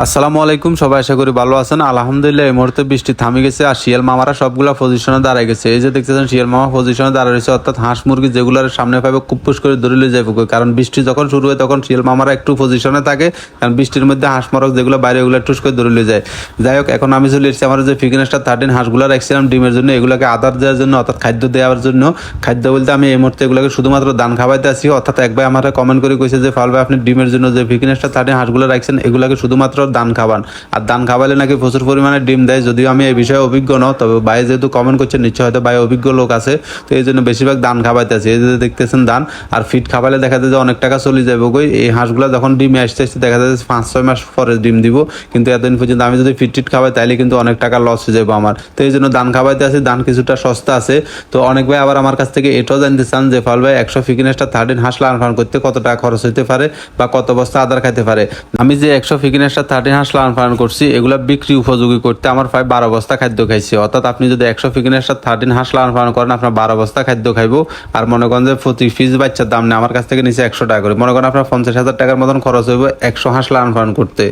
আসসালামু আলাইকুম, সবাই আশা করি ভালো আছেন। আলহামদুলিল্লাহ, এই মুহূর্তে বৃষ্টি থামে গেছে আর শিয়াল মামারা সবগুলা পজিশনে দাঁড়ায় গেছে। এই যে দেখতেছেন, শিয়াল মামা পজিশনে দাঁড়ায় রয়েছে, অর্থাৎ হাঁস মুরগি যেগুলোর সামনে পাবে কুপুস করে ধরে পুকুর। কারণ বৃষ্টি যখন শুরু হয়, তখন শিয়াল মামারা একটু পজিশনে থাকে, কারণ বৃষ্টির মধ্যে হাঁস মরক যেগুলো বাইরে, ওগুলো টুস করে ধরে যায়। যাই হোক, এখন আমি চলে এসেছি আমার যে ফিগনেসটা থার্টিন হাঁসগুলো রাখছিলাম ডিমের জন্য। এগুলোকে আদার দেওয়ার জন্য, অর্থাৎ খাদ্য দেওয়ার জন্য। খাদ্য বলতে আমি এই মুহূর্তে এগুলোকে শুধুমাত্র দান খাওয়াইতে আসি। অর্থাৎ এক ভাই আমার কমেন্ট করে কইছে যে ফাল ভাই, আপনি ডিমের জন্য যে ফিগনেসটা থার্টিন হাঁসগুলো রাখছেন, এগুলোকে শুধুমাত্র দান খাওয়ান আর দান খাওয়ালে নাকি প্রচুর পরিমাণে ডিম দেয়, যদিও আমি এই বিষয়ে অভিজ্ঞ ন, তবে ভাই যেহেতু কমেন্ট করছে নিশ্চয় হয়তো ভাই অভিজ্ঞ লোক আছে, তো এই জন্য বেশিরভাগ দান খাওয়াইতে আছে এই যে দেখতেছেন দান আর ফিট খাওয়ালে দেখা যায় যে অনেক টাকা চলে যাবে কই এই হাঁসগুলো যখন ডিমে আসতে আসতে দেখা যায় পাঁচ ছয় মাস পরে ডিম দিব, কিন্তু এতদিন পর্যন্ত আমি যদি ফিট টিট খাওয়াই তাহলে কিন্তু অনেক টাকা লস হয়ে যাবে আমার। তো এই জন্য দান খাওয়াইতে আছে দান কিছুটা সস্তা আছে। তো অনেক ভাই আবার আমার কাছ থেকে এটাও জানতে চান যে ফল ভাই, একশো ফিকিনেসটা থার্টিন হাঁস লালন করতে কত টাকা খরচ হতে পারে বা কত বস্তা আদার খাইতে পারে? আমি যে একশো ফিকিনেসটা থার্টিন হাঁস লালন পালন করছি, এগুলো বিক্রি উপযোগী করতে আমার প্রায় বারো বস্তা খাদ্য খাইছি। অর্থাৎ আপনি যদি একশো ফিকিনেসটা থার্টিন হাঁস লালন পালন করেন, আপনার বারো বস্তা খাদ্য খাইবো। আর মনে করেন যে প্রতি ফিস বাচ্চার দাম নেই, আমার কাছ থেকে নিচে একশো টাকা করে। মনে করেন আপনার পঞ্চাশ হাজার টাকার মতন খরচ হইব একশো হাঁস লালন পালন করতে।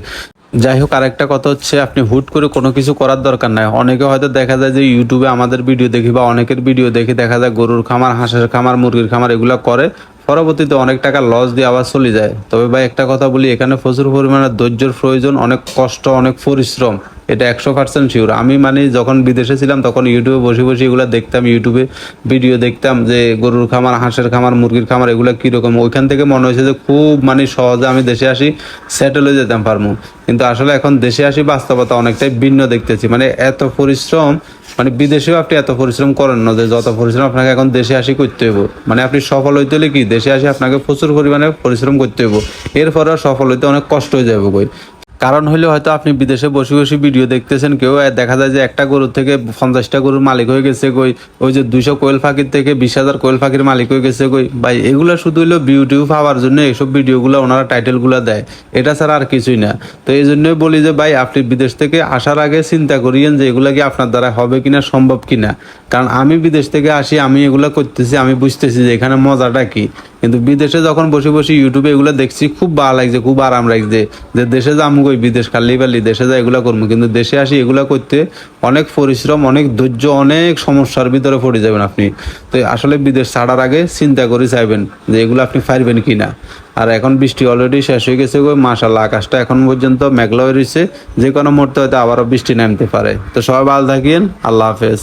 যাই হোক, আরেকটা কথা হচ্ছে, আপনি হুট করে কোনো কিছু করার দরকার নাই। অনেকে হয়তো দেখা যায় যে ইউটিউবে আমাদের ভিডিও দেখি বা অনেকের ভিডিও দেখে দেখা যায় গরুর খামার, হাঁসের খামার, মুরগির খামার, এগুলো করে। পরবর্তীতে অনেক টাকা লস দিয়ে আবার চলে যায়। তবে ভাই একটা কথা বলি, এখানে প্রচুর পরিমাণে ধৈর্যের প্রয়োজন, অনেক কষ্ট, অনেক পরিশ্রম। এটা একশো পার্সেন্ট শিওর আমি মানে যখন বিদেশে ছিলাম, তখন ইউটিউবে বসে বসে এগুলো দেখতাম ইউটিউবে ভিডিও দেখতাম যে গরুর খামার, হাঁসের খামার, মুরগির খামার, এগুলো কীরকম। ওইখান থেকে মনে হয়েছে যে খুব মানে সহজে আমি দেশে আসি সেটেল হয়ে যেতাম পারব কিন্তু আসলে এখন দেশে আসি, বাস্তবতা অনেকটাই ভিন্ন দেখতেছি। মানে এত পরিশ্রম মানে বিদেশেও আপনি এত পরিশ্রম করেন না যে যত পরিশ্রম আপনাকে এখন দেশে আসি করতে হইব। মানে আপনি সফল হইতে হলে কি? দেশে আসি আপনাকে প্রচুর পরিমাণে পরিশ্রম করতে হইব। এরপরেও সফল হইতে অনেক কষ্ট হয়ে যাবে কই? কারণ হইলে হয়তো আপনি বিদেশে বসে বসে ভিডিও দেখতেছেন, কেউ দেখা যায় যে একটা গরুর থেকে পঞ্চাশটা গরুর মালিক হয়ে গেছে কই, ওই যে দুইশো কোয়েল ফাঁকির থেকে বিশ হাজার কোয়েল ফাঁকির মালিক হয়ে গেছে কই। ভাই, এগুলো শুধু হইল বিউটিউ পাওয়ার জন্য এইসব ভিডিওগুলো ওনারা টাইটেলগুলো দেয়। এটা ছাড়া আর কিছুই না। তো এই জন্যই বলি যে, ভাই, আপনি বিদেশ থেকে আসার আগে চিন্তা করিয়েন যে এগুলা কি আপনার দ্বারা হবে কিনা, সম্ভব কিনা। কারণ আমি বিদেশ থেকে আসি, আমি এগুলো করতেছি, আমি বুঝতেছি যে এখানে মজাটা কি। কিন্তু বিদেশে যখন বসে বসে ইউটিউবে এগুলো দেখছি, খুব ভালো লাগছে, খুব আরাম লাগছে। যে দেশে যাম কই, বিদেশ খালি পারলি দেশে যাই এগুলো করব কিন্তু দেশে আসি এগুলো করতে অনেক পরিশ্রম, অনেক ধৈর্য, অনেক সমস্যার ভিতরে পড়ে যাবেন আপনি। তো আসলে বিদেশ ছাড়ার আগে চিন্তা করে চাইবেন যে এগুলো আপনি পারবেন কি না আর এখন বৃষ্টি অলরেডি শেষ হয়ে গেছে গো মাসাল্লাহ আকাশটা এখন পর্যন্ত মেঘলা হয়ে রয়েছে যে কোনো মুহূর্তে হয়তো আবারও বৃষ্টি নামতে পারে। তো সবাই ভালো থাকিয়েন আল্লাহ হাফেজ।